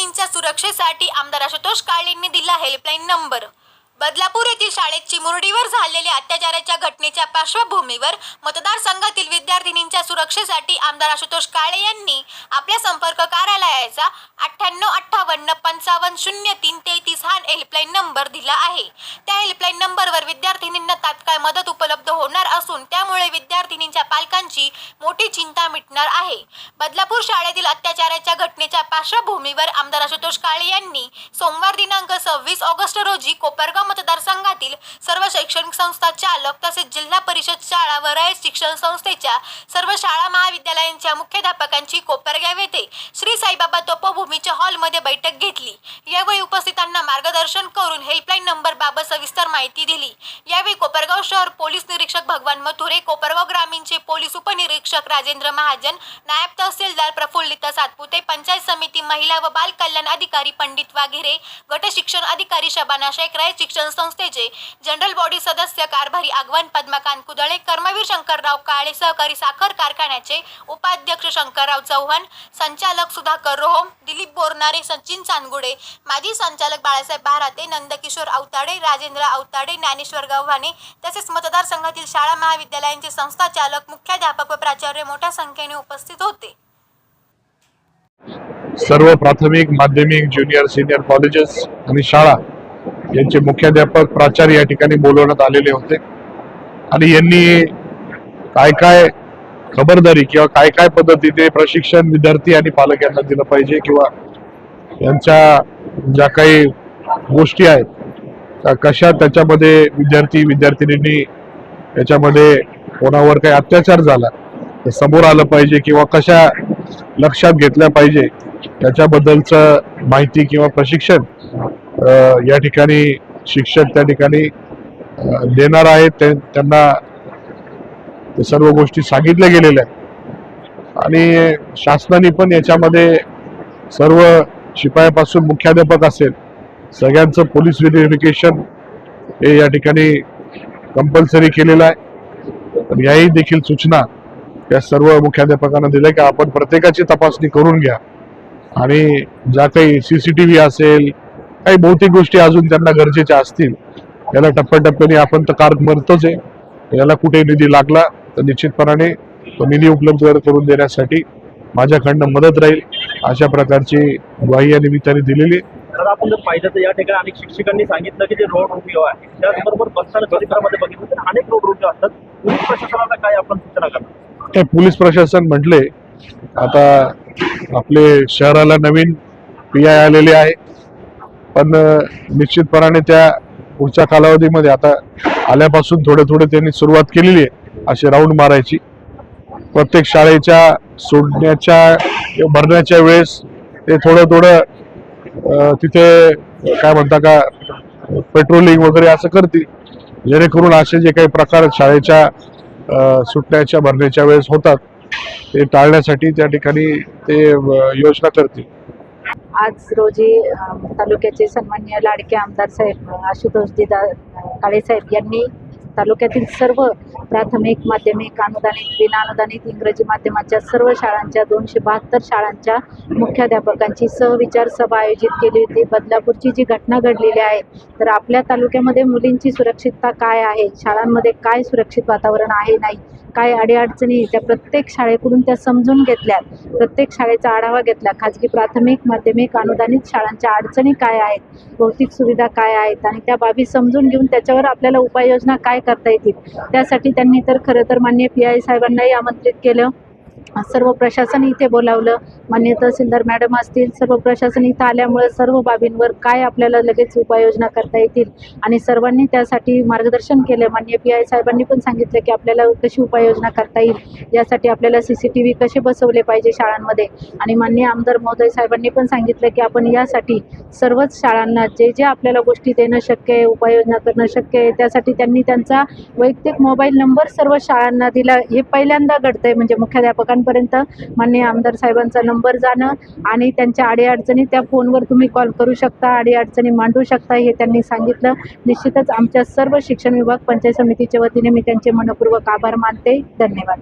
विद्यार्थिनींच्या सुरक्षेसाठी आमदार आशुतोष काळेंनी दिला हेल्पलाईन नंबर बदलापूर येथील शाळेत चिमुरडीवर झालेल्या अत्याचाराच्या घटनेच्या पार्श्वभूमीवर मतदारसंघातील विद्यार्थिनींच्या सुरक्षेसाठी आमदार आशुतोष काळे यांनी आपल्या संपर्क कार्यालयाचा अठ्ठ्याण्णव अठ्ठावन्न पंचावन्न शून्य तीन तेहतीस हा हेल्पलाईन नंबर दिला आहे त्या हेल्पलाईन नंबरवर विद्यार्थिनींना तात्काळ मदत उपलब्ध होणार असून त्यामुळे विद्यार्थिनींच्या पालकांची मोठी चिंता मिटणार आहे बदलापूर शाळेतील अत्याचाराच्या घटनेच्या पार्श्वभूमीवर आमदार आशुतोष काळे यांनी सोमवार दिनांक सव्वीस ऑगस्ट रोजी कोपरगाव मतदारसंघातील सर्व शैक्षणिक संस्था चालक तसेच जिल्हा परिषद शाळा व रयत शिक्षण संस्थेच्या सर्व शाळा महाविद्यालयांच्या मुख्याध्यापकांची कोपरगाव येथे श्री साईबाबा तोपभूमीच्या हॉलमध्ये बैठक बैठक घेतली. यावेळी उपस्थितांना मार्गदर्शन करून हेल्पलाईन नंबर बाबत सविस्तर माहिती दिली. यावेळी कोपरगाव शहर पोलीस निरीक्षक भगवान मथुरे कोपरगाव ग्रामीणचे पोलीस उपनिरीक्षक राजेंद्र महाजन नायब तहसीलदार प्रफुल्लिता सातपुते पंचायत समिती महिला व बाल कल्याण अधिकारी पंडित वाघेरे गट शिक्षण अधिकारी शबाना शेख राय शिक्षण संस्थेचे जनरल बॉडी सदस्य कारभारी आगवान पद्मकांत कुदळे कर्मवीर शंकरराव काळे सहकारी साखर कारखान्याचे उपाध्यक्ष शंकरराव चव्हाण संचालक सुधाकर रोहम दिलीप बोरनारे सचिन चांदगुडे माजी संचालक बाळासाहेब भाराते नंदकिशोर अवताडे राजेंद्र अवताडे ज्ञानेश्वर गव्हाणे तसेच मतदारसंघातील शाळा महाविद्यालयांचे संस्थाचालक मुख्याध्यापक व प्राचार्य मोठ्या संख्येने उपस्थित होते. सर्व प्राथमिक माध्यमिक ज्युनियर सिनियर कॉलेजेस आणि शाळा यांचे मुख्याध्यापक प्राचार्य या ठिकाणी बोलवण्यात आलेले होते. आणि यांनी काय काय खबरदारी किंवा काय काय पद्धतीने प्रशिक्षण विद्यार्थी आणि पालक यांना दिलं पाहिजे किंवा यांच्या ज्या काही गोष्टी आहेत त्या कशा त्याच्यामध्ये विद्यार्थी विद्यार्थिनींनी त्याच्यामध्ये कोणावर काही अत्याचार झाला तर समोर आलं पाहिजे किंवा कशा लक्षात घेतल्या पाहिजे त्याच्याबद्दलचं माहिती किंवा प्रशिक्षण या ठिकाणी शिक्षक त्या ठिकाणी देणार आहेत ते- त्यांना ते सर्व गोष्टी सांगितल्या गेलेल्या आहेत. आणि शासनाने पण याच्यामध्ये सर्व शिपायापासून मुख्याध्यापक असेल सगळ्यांचं पोलीस व्हेरिफिकेशन हे या ठिकाणी कंपल्सरी केलेलं आहे. पण याही देखील सूचना या सर्व मुख्याध्यापकांना दिल्या की आपण प्रत्येकाची तपासणी करून घ्या. आणि ज्या काही सी सी टी व्ही असेल काही भौतिक गोष्टी अजून त्यांना गरजेच्या असतील याला टप्प्याटप्प्याने आपण तर कार मरतोच आहे. याला कुठे निधी लागला तर निश्चितपणाने तो निधी उपलब्ध करून देण्यासाठी माझ्याकडनं मदत राहील अशा प्रकारची ग्वाही या निमित्ताने दिलेली. आपण जर पाहिलं तर या ठिकाणी अनेक शिक्षकांनी सांगितलं की जे रोड आहे त्याचबरोबर परिसरामध्ये बघितलं तर अनेक रोड रोमिओ असतात. पोलीस प्रशासनाला काय आपण सूचना करणार? पोलीस प्रशासन म्हटले आता आपले शहराला नवीन पी आय आलेले आहे. पण निश्चितपणाने त्या पुढच्या कालावधीमध्ये आता आल्यापासून थोडे थोडे त्यांनी सुरुवात केलेली आहे असे राऊंड मारायची. प्रत्येक शाळेच्या सोडण्याच्या भरण्याच्या वेळेस ते थोडं थोडं तिथे काय म्हणता का पेट्रोलिंग वगैरे असं करतील. जेणेकरून असे जे काही प्रकार शाळेच्या सुटण्याच्या भरण्याच्या वेळेस होतात ते टाळण्यासाठी त्या ठिकाणी ते योजना करतील. आज रोजी तालुक्याचे सन्माननीय लाडके आमदार साहेब आशुतोष दिदा काळे साहेब यांनी तालुक्यातील सर्व प्राथमिक माध्यमिक अनुदानित विनाअनुदानित इंग्रजी माध्यमाच्या सर्व शाळांच्या दोनशे बहात्तर शाळांच्या मुख्याध्यापकांची सहविचार सभा आयोजित केली होती. बदलापूरची जी घटना घडलेली आहे तर आपल्या तालुक्यामध्ये मुलींची सुरक्षितता काय आहे? शाळांमध्ये काय सुरक्षित वातावरण आहे नाही? काय अडीअडचणी त्या प्रत्येक शाळेकडून त्या समजून घेतल्यात. प्रत्येक शाळेचा आढावा घेतला. खाजगी प्राथमिक माध्यमिक अनुदानित शाळांच्या अडचणी काय आहेत? भौतिक सुविधा काय आहेत? आणि त्या बाबी समजून घेऊन त्याच्यावर आपल्याला उपाययोजना काय करता येतील. त्यासाठी त्यांनी तर खरं तर मान्य पी आय साहेबांनाही आमंत्रित केलं. सर्व प्रशासन इथे बोलावलं. मान्य तहसीलदार मॅडम असतील सर्व प्रशासन इथं आल्यामुळे सर्व बाबींवर काय आपल्याला लगेच उपाययोजना करता येतील? आणि सर्वांनी त्यासाठी मार्गदर्शन केलं. मान्य पी आय साहेबांनी पण सांगितलं की आपल्याला कशी उपाययोजना करता येईल? यासाठी आपल्याला सी सी टी व्ही कसे बसवले पाहिजे शाळांमध्ये? आणि मान्य आमदार महोदय साहेबांनी पण सांगितलं की आपण यासाठी सर्वच शाळांना जे जे आपल्याला गोष्टी देणं शक्य आहे उपाययोजना करणं शक्य आहे त्यासाठी त्यांनी त्यांचा वैयक्तिक मोबाईल नंबर सर्व शाळांना दिला. हे पहिल्यांदा घडतंय. म्हणजे मुख्याध्यापक ग्राहकांपर्यंत माननीय आमदार साहेबांचा नंबर जाणं आणि त्यांच्या अडीअडचणी त्या फोनवर तुम्ही कॉल करू शकता अडीअडचणी मांडू शकता हे त्यांनी सांगितलं. निश्चितच आमच्या सर्व शिक्षण विभाग पंचायत समितीच्या वतीने मी त्यांचे मनपूर्वक आभार मानते. धन्यवाद.